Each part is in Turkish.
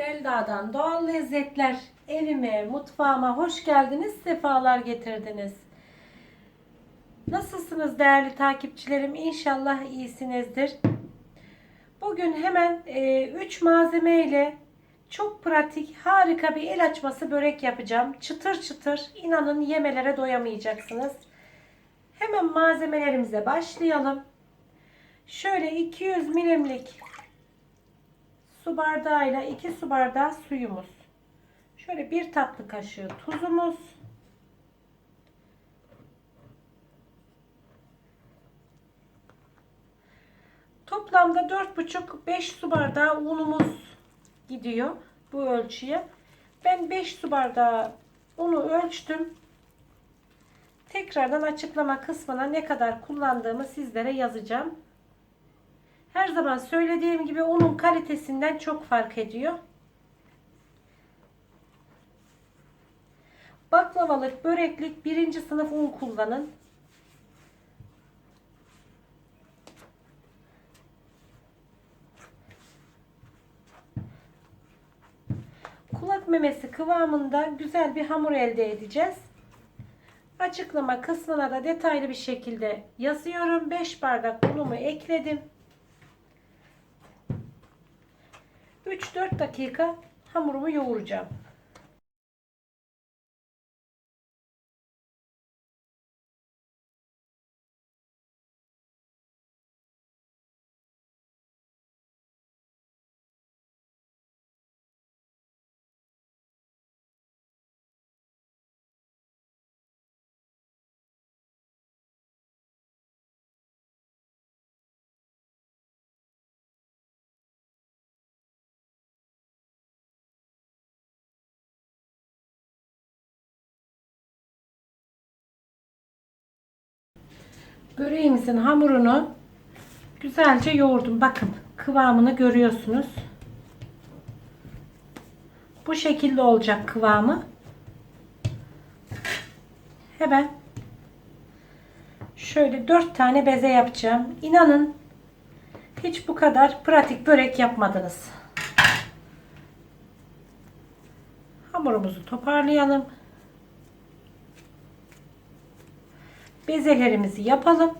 Selda'dan doğal lezzetler evime, mutfağıma hoş geldiniz, sefalar getirdiniz. Nasılsınız değerli takipçilerim? İnşallah iyisinizdir. Bugün hemen 3 malzeme ile çok pratik, harika bir el açması börek yapacağım. Çıtır çıtır, inanın yemelere doyamayacaksınız. Hemen malzemelerimize başlayalım. Şöyle 200 milimlik su bardağıyla 2 su bardağı suyumuz. Şöyle bir tatlı kaşığı tuzumuz. Toplamda 4,5-5 su bardağı unumuz gidiyor bu ölçüye. Ben 5 su bardağı unu ölçtüm. Tekrardan açıklama kısmına ne kadar kullandığımı sizlere yazacağım. Her zaman söylediğim gibi unun kalitesinden çok fark ediyor. Baklavalık, böreklik birinci sınıf un kullanın. Kulak memesi kıvamında güzel bir hamur elde edeceğiz. Açıklama kısmına da detaylı bir şekilde yazıyorum. 5 bardak unumu ekledim. 3-4 dakika hamurumu yoğuracağım. Böreğimizin hamurunu güzelce yoğurdum. Bakın kıvamını görüyorsunuz. Bu şekilde olacak kıvamı. Hemen şöyle 4 tane beze yapacağım. İnanın hiç bu kadar pratik börek yapmadınız. Hamurumuzu toparlayalım. Bezelerimizi yapalım.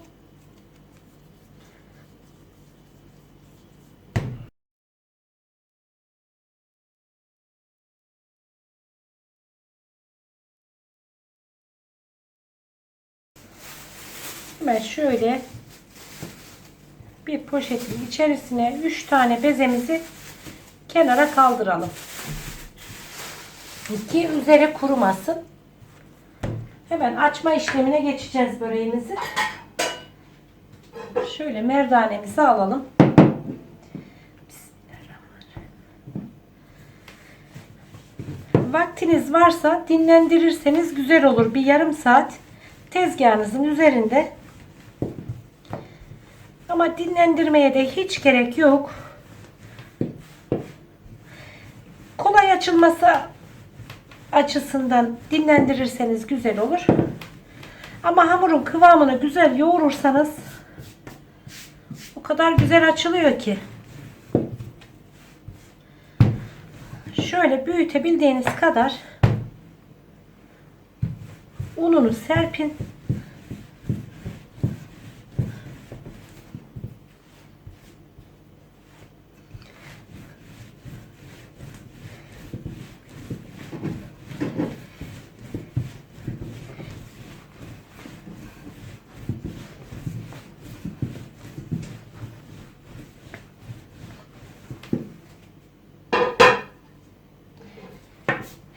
Hemen şöyle bir poşetin içerisine 3 tane bezemizi kenara kaldıralım. Ki üzeri kurumasın. Hemen açma işlemine geçeceğiz böreğimizi. Şöyle merdanemizi alalım. Vaktiniz varsa dinlendirirseniz güzel olur. Bir yarım saat tezgahınızın üzerinde. Ama dinlendirmeye de hiç gerek yok. Kolay açılması açısından dinlendirirseniz güzel olur. Ama hamurun kıvamını güzel yoğurursanız o kadar güzel açılıyor ki. Şöyle büyütebildiğiniz kadar ununu serpin.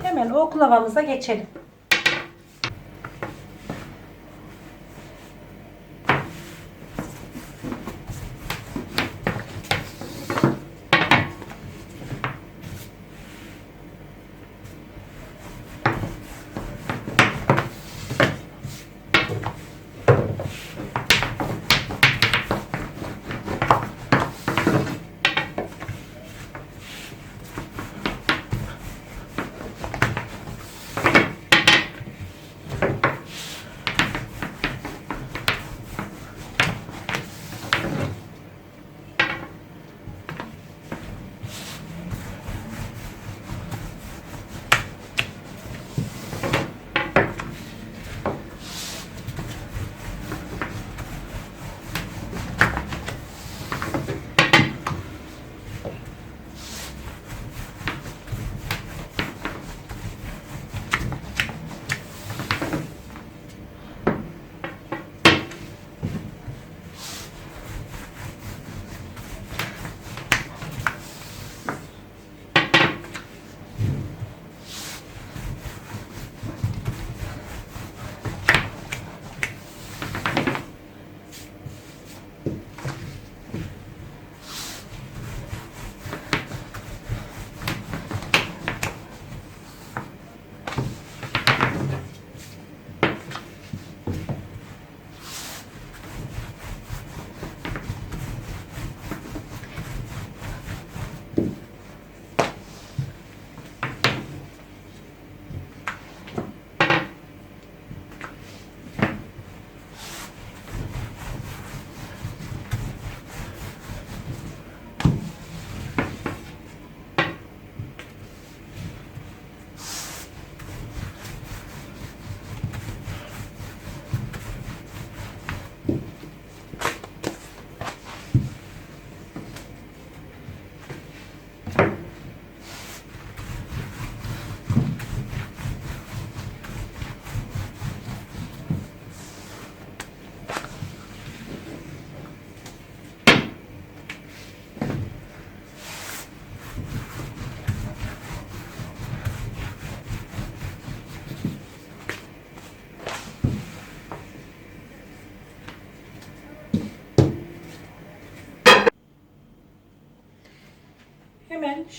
Hemen oklavamıza geçelim.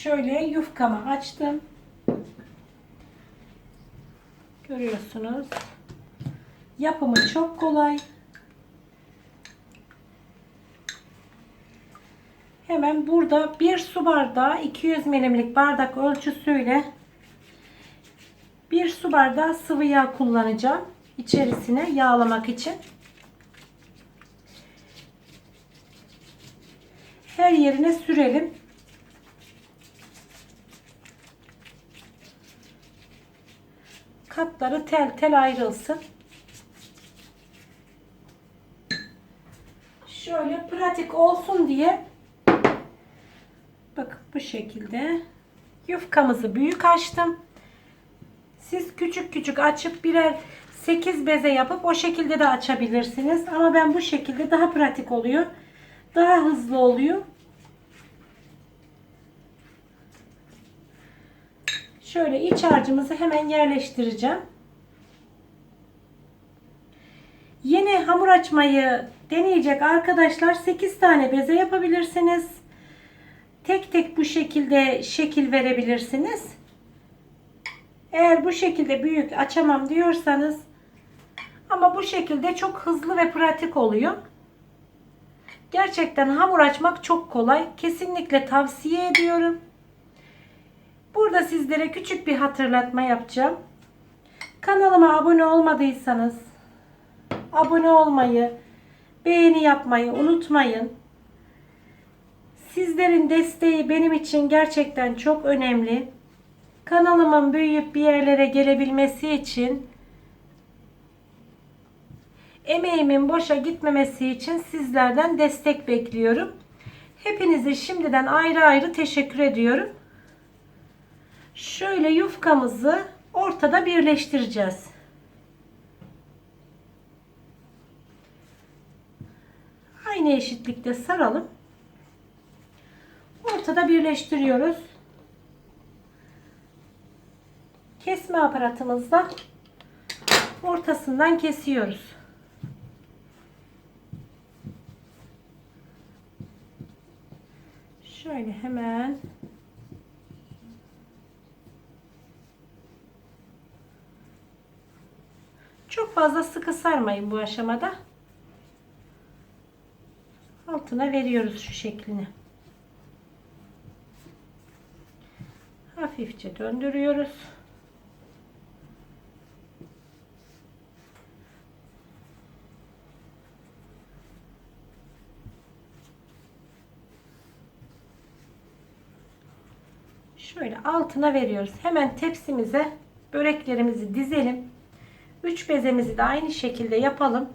Şöyle yufkamı açtım. Görüyorsunuz. Yapımı çok kolay. Hemen burada bir su bardağı 200 milimlik bardak ölçüsüyle bir su bardağı sıvı yağ kullanacağım içerisine yağlamak için. Her yerine sürelim. Katları tel tel ayrılsın. Şöyle pratik olsun diye bakın bu şekilde yufkamızı büyük açtım. Siz küçük küçük açıp birer 8 beze yapıp o şekilde de açabilirsiniz. Ama ben bu şekilde daha pratik oluyor. Daha hızlı oluyor. Şöyle iç harcımızı hemen yerleştireceğim. Yeni hamur açmayı deneyecek arkadaşlar 8 tane beze yapabilirsiniz. Tek tek bu şekilde şekil verebilirsiniz. Eğer bu şekilde büyük açamam diyorsanız ama bu şekilde çok hızlı ve pratik oluyor. Gerçekten hamur açmak çok kolay. Kesinlikle tavsiye ediyorum. Burada sizlere küçük bir hatırlatma yapacağım. Kanalıma abone olmadıysanız abone olmayı, beğeni yapmayı unutmayın. Sizlerin desteği benim için gerçekten çok önemli. Kanalımın büyüyüp bir yerlere gelebilmesi için emeğimin boşa gitmemesi için sizlerden destek bekliyorum. Hepinize şimdiden ayrı ayrı teşekkür ediyorum. Şöyle yufkamızı ortada birleştireceğiz. Aynı eşitlikte saralım. Ortada birleştiriyoruz. Kesme aparatımızla ortasından kesiyoruz. Şöyle hemen Fazla sıkı sarmayın bu aşamada. Altına veriyoruz şu şeklini. Hafifçe döndürüyoruz. Şöyle altına veriyoruz. Hemen tepsimize böreklerimizi dizelim. 3 bezemizi de aynı şekilde yapalım.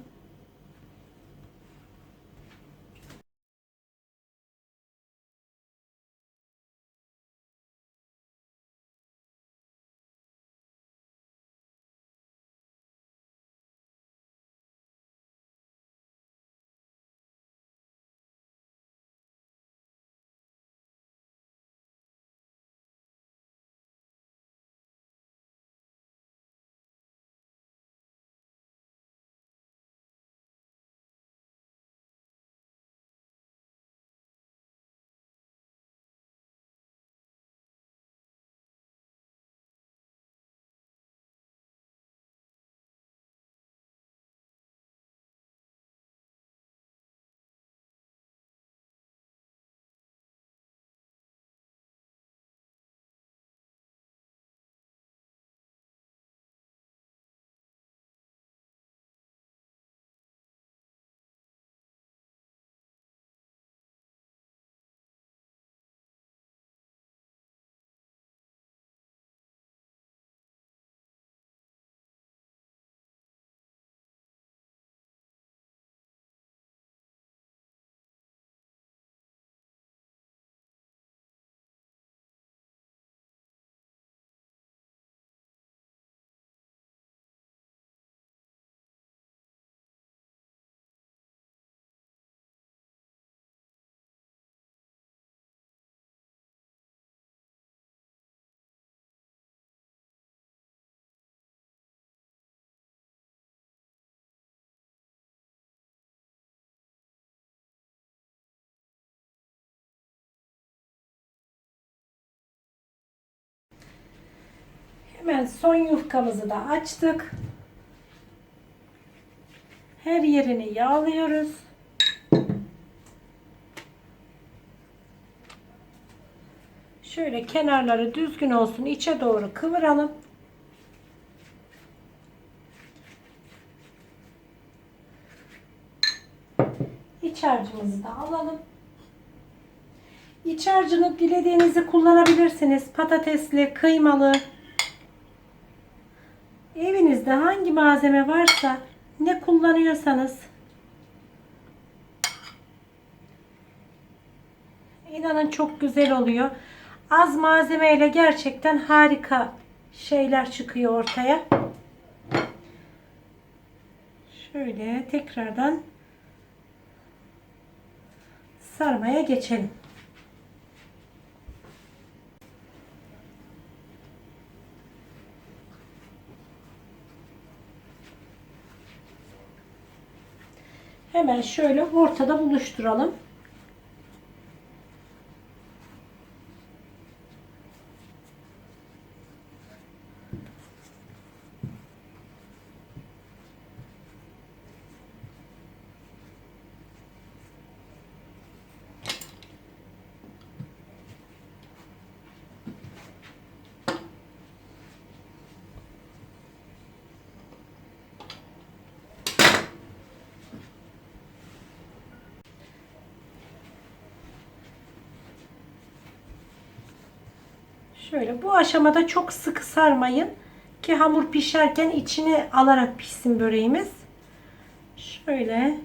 Hemen son yufkamızı da açtık. Her yerini yağlıyoruz. Şöyle kenarları düzgün olsun. içe doğru kıvıralım. İç harcımızı da alalım. İç harcını dilediğinizi kullanabilirsiniz. Patatesli, kıymalı. Evinizde hangi malzeme varsa ne kullanıyorsanız inanın çok güzel oluyor. Az malzemeyle gerçekten harika şeyler çıkıyor ortaya. Şöyle tekrardan sarmaya geçelim. Hemen şöyle ortada buluşturalım. Şöyle bu aşamada çok sıkı sarmayın ki hamur pişerken içine alarak pişsin böreğimiz. Şöyle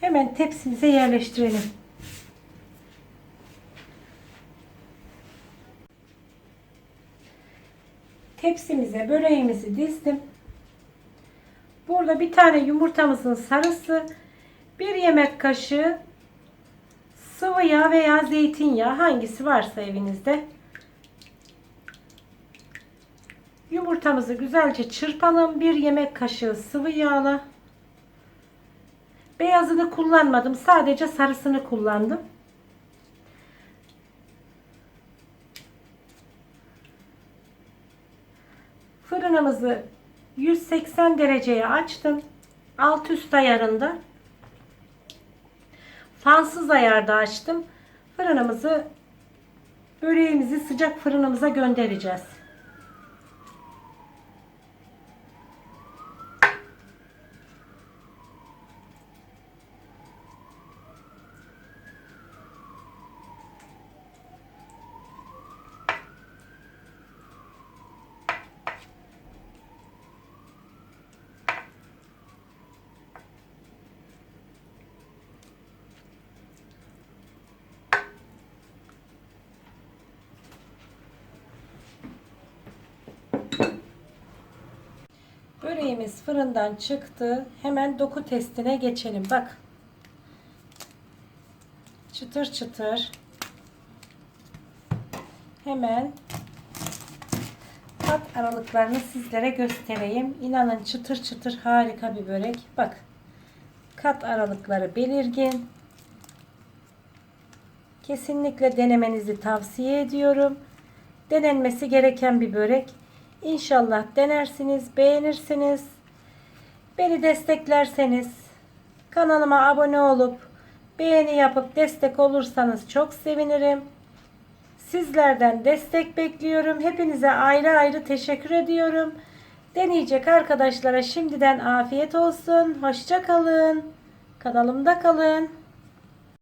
hemen tepsimize yerleştirelim. Tepsimize böreğimizi dizdim. Burada bir tane yumurtamızın sarısı, bir yemek kaşığı sıvı yağ veya zeytinyağı hangisi varsa evinizde. Yumurtamızı güzelce çırpalım. Bir yemek kaşığı sıvı yağla. Beyazını kullanmadım. Sadece sarısını kullandım. Fırınımızı 180 dereceye açtım. Alt üst ayarında. Fansız ayarda açtım. Fırınımızı böreğimizi sıcak fırınımıza göndereceğiz. Böreğimiz fırından çıktı. Hemen doku testine geçelim. Bak. Çıtır çıtır. Hemen kat aralıklarını sizlere göstereyim. İnanın çıtır çıtır harika bir börek. Bak. Kat aralıkları belirgin. Kesinlikle denemenizi tavsiye ediyorum. Denenmesi gereken bir börek. İnşallah denersiniz, beğenirsiniz. Beni desteklerseniz, kanalıma abone olup beğeni yapıp destek olursanız çok sevinirim. Sizlerden destek bekliyorum. Hepinize ayrı ayrı teşekkür ediyorum. Deneyecek arkadaşlara şimdiden afiyet olsun. Hoşça kalın. Kanalımda kalın.